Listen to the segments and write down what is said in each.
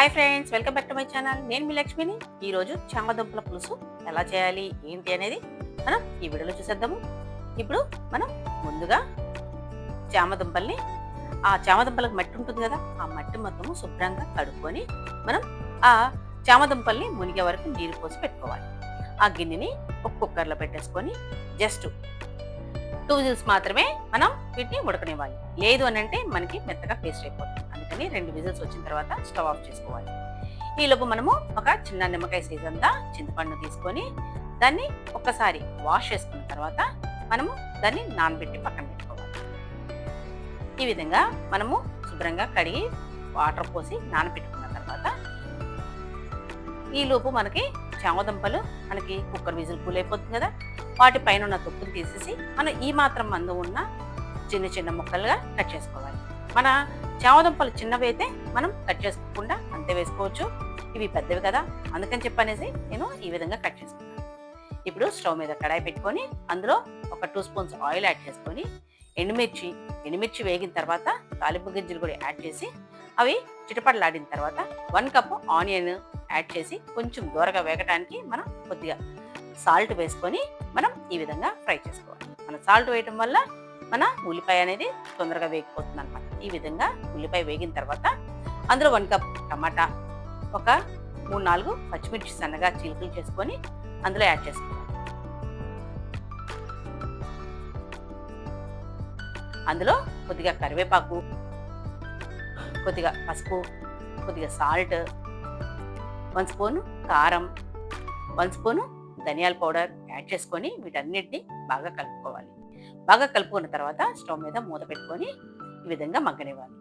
Hi friends welcome back to my channel నేను మీ లక్ష్మిని. ఈరోజు చామదుంపల పులుసు ఎలా చేయాలి ఏంటి అనేది మనం ఈ వీడియోలో చూసేద్దాము. ఇప్పుడు మనం ముందుగా చామదుంపల్ని ఆ చామదుంపలకు మట్టి ఉంటుంది కదా ఆ మట్టి మొత్తము శుభ్రంగా కడుక్కొని మనం ఆ చామదుంపల్ని మునిగే వరకు నీరు పోసి పెట్టుకోవాలి. ఆ గిన్నెని ఒక కుక్కర్లో పెట్టేసుకొని జస్ట్ టూ విజిల్స్ మాత్రమే మనం వీటిని ఉడకనివ్వాలి. లేదు అని అంటే మనకి మెత్తగా పేస్ట్ అయిపోతుంది. అందుకని రెండు విజిల్స్ వచ్చిన తర్వాత స్టవ్ ఆఫ్ చేసుకోవాలి. ఈలోపు మనము ఒక చిన్న నిమ్మకాయ సైజ్ అంతా చింతపండు తీసుకొని దాన్ని ఒక్కసారి వాష్ చేసుకున్న తర్వాత మనము దాన్ని నానబెట్టి పక్కన పెట్టుకోవాలి. ఈ విధంగా మనము శుభ్రంగా కడిగి వాటర్ పోసి నానబెట్టుకున్న తర్వాత ఈలోపు మనకి చామదుంపలు మనకి కుక్కర్ విజిల్ కూలైపోతుంది అయిపోతుంది కదా? వాటి పైన ఉన్న తొక్కులు తీసేసి మనం ఈ మాత్రం మందు ఉన్న చిన్న చిన్న ముక్కలుగా కట్ చేసుకోవాలి. మన చామదుంపలు చిన్నవి అయితే మనం కట్ చేసుకోకుండా అంతే వేసుకోవచ్చు. ఇవి పెద్దవి కదా అందుకని చెప్పనేసి నేను ఈ విధంగా కట్ చేసుకున్నాను. ఇప్పుడు స్టవ్ మీద కడాయి పెట్టుకొని అందులో ఒక టూ స్పూన్స్ ఆయిల్ యాడ్ చేసుకొని ఎండుమిర్చి ఎండుమిర్చి వేగిన తర్వాత తాలింపు గింజలు కూడా యాడ్ చేసి అవి చిటపడలాడిన తర్వాత వన్ కప్ ఆనియన్ యాడ్ చేసి కొంచెం దూరగా వేగడానికి మనం కొద్దిగా సాల్ట్ వేసుకొని మనం ఈ విధంగా ఫ్రై చేసుకోవాలి. మన సాల్ట్ వేయటం వల్ల మన ఉల్లిపాయ అనేది తొందరగా వేగిపోతుంది ఈ విధంగా ఉల్లిపాయ వేగిన తర్వాత అందులో వన్ కప్ టమాటా ఒక మూడు నాలుగు పచ్చిమిర్చి సన్నగా చిలుకలు చేసుకొని అందులో యాడ్ చేసుకోవాలి. అందులో కొద్దిగా కరివేపాకు కొద్దిగా పసుపు కొద్దిగా సాల్ట్ వన్ స్పూను కారం వన్ స్పూను ధనియాల పౌడర్ యాడ్ చేసుకొని వీటన్నిటిని బాగా కలుపుకోవాలి. బాగా కలుపుకున్న తర్వాత స్టవ్ మీద మూత పెట్టుకొని ఈ విధంగా మగ్గనివ్వాలి.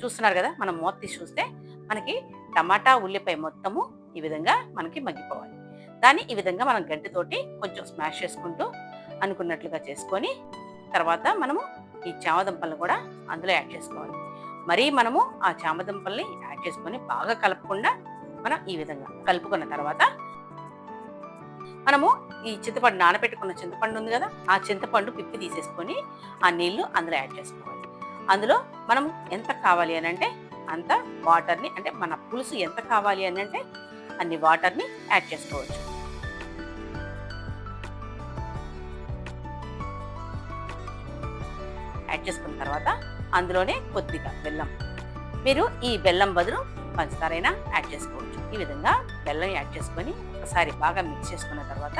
చూస్తున్నారు కదా మనం మూత తీసి చూస్తే మనకి టమాటా ఉల్లిపాయ మొత్తము ఈ విధంగా మనకి మగ్గిపోవాలి. దాన్ని ఈ విధంగా మనం గంటితోటి కొంచెం స్మాష్ చేసుకుంటూ అనుకున్నట్లుగా చేసుకొని తర్వాత మనము ఈ చామదుంపలను కూడా అందులో యాడ్ చేసుకోవాలి. మరీ మనము ఆ చామదుంపల్ని యాడ్ చేసుకొని బాగా కలపకుండా మనం ఈ విధంగా కలుపుకున్న తర్వాత మనము ఈ చింతపండు నానబెట్టుకున్న చింతపండు ఉంది కదా ఆ చింతపండు పిప్పి తీసేసుకొని ఆ నీళ్ళు అందులో యాడ్ చేసుకోవాలి. అందులో మనం ఎంత కావాలి అని అంటే అంత వాటర్ని అంటే మన పులుసు ఎంత కావాలి అని అంటే అన్ని వాటర్ని యాడ్ చేసుకోవచ్చు. యాడ్ చేసుకున్న తర్వాత అందులోనే కొద్దిగా బెల్లం. మీరు ఈ బెల్లం బదులు పంచదారైనా యాడ్ చేసుకోవచ్చు. ఈ విధంగా బెల్లం యాడ్ చేసుకొని ఒకసారి బాగా మిక్స్ చేసుకున్న తర్వాత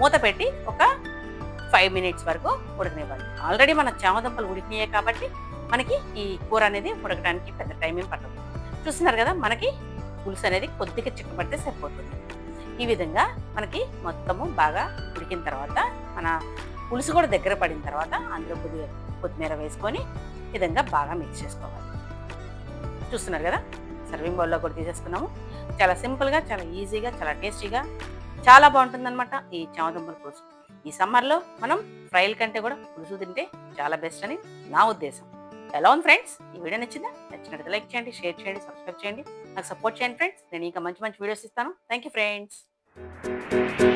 మూత పెట్టి ఒక ఫైవ్ మినిట్స్ వరకు ఉడకనివ్వాలి. ఆల్రెడీ మన చామదుంపలు ఉడికినాయి కాబట్టి మనకి ఈ కూర అనేది ఉడకడానికి పెద్ద టైం ఏం పట్టదు. చూస్తున్నారు కదా మనకి పులుసు అనేది కొద్దిగా చిక్కబడితే సరిపోతుంది. ఈ విధంగా మనకి మొత్తము బాగా ఉడికిన తర్వాత మన పులుసు కూడా దగ్గర పడిన తర్వాత అందులో కొద్దిగా కొత్తిమీర వేసుకొని విధంగా బాగా మిక్స్ చేసుకోవాలి. చూస్తున్నారు కదా సర్వింగ్ బౌల్లో కూడా తీసేసుకున్నాము. చాలా సింపుల్గా చాలా ఈజీగా చాలా టేస్టీగా చాలా బాగుంటుందన్నమాట ఈ చామదుంపల పులుసు. ఈ సమ్మర్లో మనం ఫ్రైల కంటే కూడా పులుసు తింటే చాలా బెస్ట్ అని నా ఉద్దేశం. ఎలా ఉంది ఫ్రెండ్స్ ఈ వీడియో నచ్చిందా? నచ్చినట్టు లైక్ చేయండి షేర్ చేయండి సబ్స్క్రైబ్ చేయండి. నాకు సపోర్ట్ చేయండి ఫ్రెండ్స్ నేను ఇంకా మంచి మంచి వీడియోస్ ఇస్తాను. Thank you friends